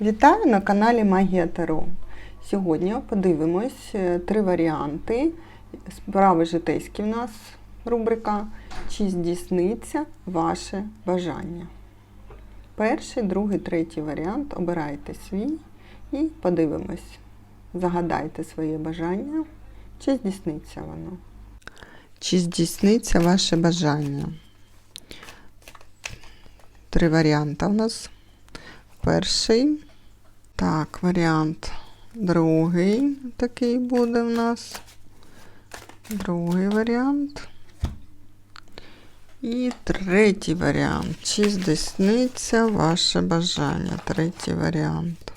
Вітаю на каналі Магія Таро. Сьогодні подивимось е, три варіанти. Справи житейські в нас рубрика. Чи здійсниться ваше бажання? Перший, другий, третій варіант. Обирайте свій і подивимось. Загадайте своє бажання, чи здійсниться воно. Чи здійсниться ваше бажання? Три варіанти у нас. Перший. Так, варіант другий такий буде в нас. Другий варіант. І третій варіант. Чи здійсниться ваше бажання? Третій варіант.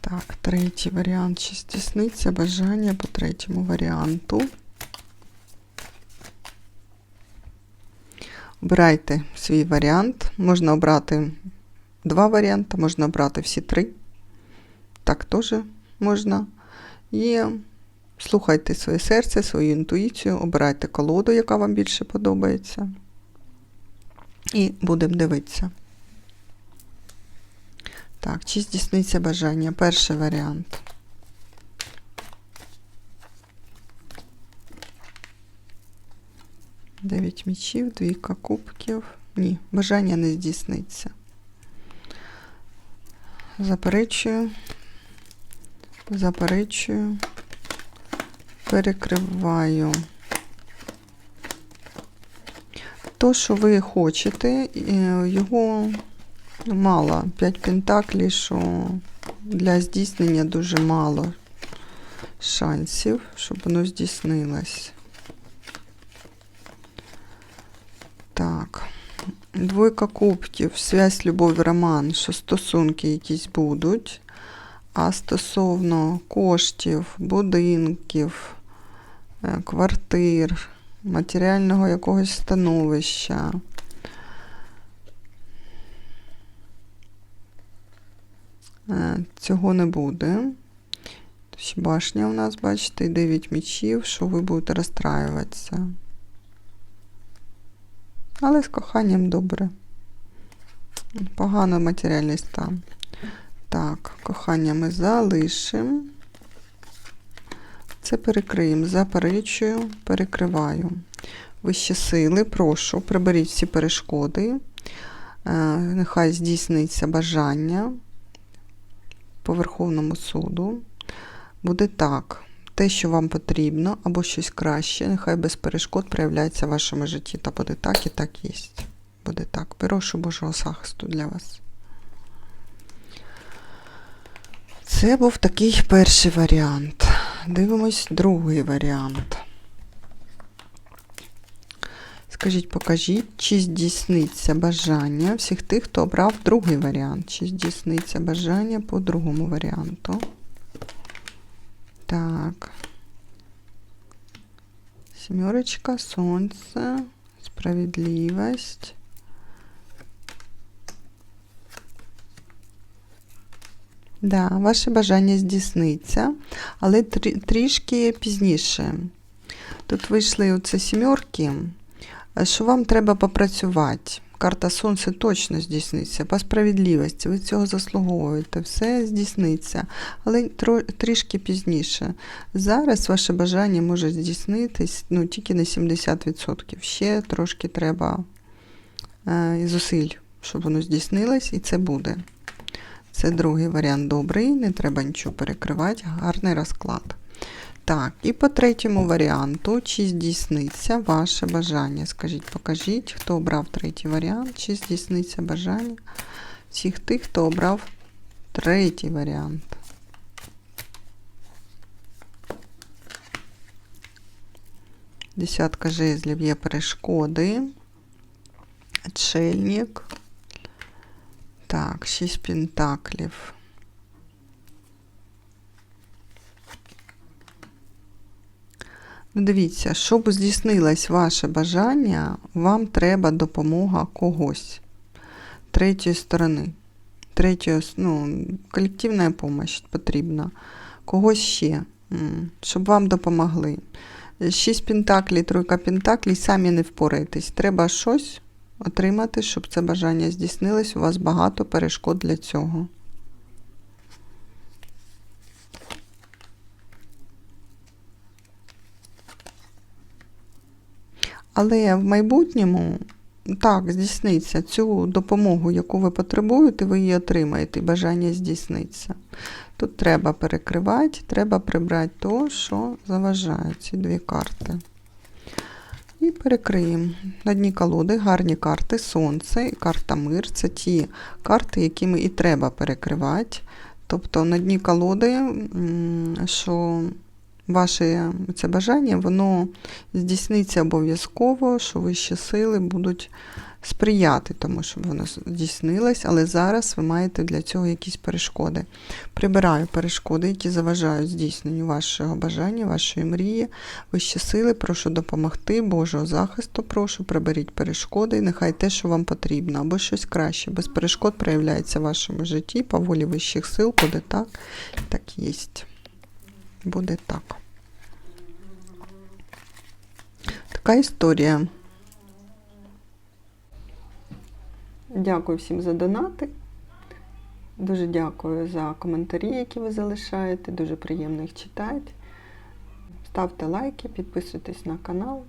Так, третій варіант. Чи здійсниться бажання по третьому варіанту? Обирайте свій варіант. Можна обрати два варіанти, можна обрати всі три. Так теж можна. І слухайте своє серце, свою інтуїцію, обирайте колоду, яка вам більше подобається. І будемо дивитися. Так, чи здійсниться бажання? Перший варіант. Дев'ять мічів, двійка кубків. Ні, бажання не здійсниться. Заперечую. Заперечую. Перекриваю. То, що ви хочете, е, його мало. П'ять пентаклів, що для здійснення дуже мало шансів, щоб воно здійснилось. Так. Двойка кубків, связь, любов, роман, що стосунки якісь будуть. А стосовно коштів, будинків, е, квартир, матеріального якогось становища. Е, Цього не буде. Ще башня у нас, бачите, і 9 мічів, що ви будете розстраюватися. Але з коханням добре. Погано матеріальний стан. Так, кохання ми залишимо. Це перекриємо. Заперечую, перекриваю. Вищі сили, прошу, приберіть всі перешкоди. Е, Нехай здійсниться бажання по Верховному суду. Буде так. Те, що вам потрібно, або щось краще, нехай без перешкод проявляється в вашому житті. Та буде так і так є. Буде так. Прошу Божого захисту для вас. Це був такий перший варіант. Дивимось другий варіант. Скажіть, покажіть, чи здійсниться бажання всіх тих, хто обрав другий варіант. Чи здійсниться бажання по другому варіанту? Так. Сімерочка, сонце, справедливість. Да, ваше бажання здійсниться, але трі- трішки пізніше. Тут вийшли оце сімерки, що вам треба попрацювати. Карта Сонце точно здійсниться. По справедливості, ви цього заслуговуєте, все здійсниться, але трішки пізніше. Зараз ваше бажання може здійснитись ну, тільки на 70%. Ще трошки треба е, зусиль, щоб воно здійснилось, і це буде. Це другий варіант добрий, не треба нічого перекривати, гарний розклад. Так, і по третьому варіанту, чи здійсниться ваше бажання? Скажіть, покажіть, хто обрав третій варіант, чи здійсниться бажання всіх тих, хто обрав третій варіант. Десятка жезлів є перешкоди. Отшельник. Так, шість пентаклів. Дивіться, щоб здійснилось ваше бажання, вам треба допомога когось, третьої сторони. Третьої, ну, колективна допомога потрібна. Когось ще, щоб вам допомогли. Шість пентаклей, тройка пентаклей, самі не впораєтесь. Треба щось отримати, щоб це бажання здійснилось. У вас багато перешкод для цього. Але в майбутньому так, здійсниться цю допомогу, яку ви потребуєте, ви її отримаєте, і бажання здійсниться. Тут треба перекривати, треба прибрати то, що заважає ці дві карти. І перекриємо. На дні колоди гарні карти, сонце і карта мир. Це ті карти, якими і треба перекривати. Тобто на дні колоди, що ваше це бажання, воно здійсниться обов'язково, що вищі сили будуть сприяти тому, щоб воно здійснилось, але зараз ви маєте для цього якісь перешкоди. Прибираю перешкоди, які заважають здійсненню вашого бажання, вашої мрії. Вищі сили, прошу допомогти, Божого захисту, прошу, приберіть перешкоди, і нехай те, що вам потрібно, або щось краще. Без перешкод проявляється в вашому житті, по волі вищих сил, буде так, так єсть. Буде так. Така історія. Дякую всім за донати. Дуже дякую за коментарі, які ви залишаєте. Дуже приємно їх читати. Ставте лайки, підписуйтесь на канал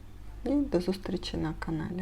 і до зустрічі на каналі.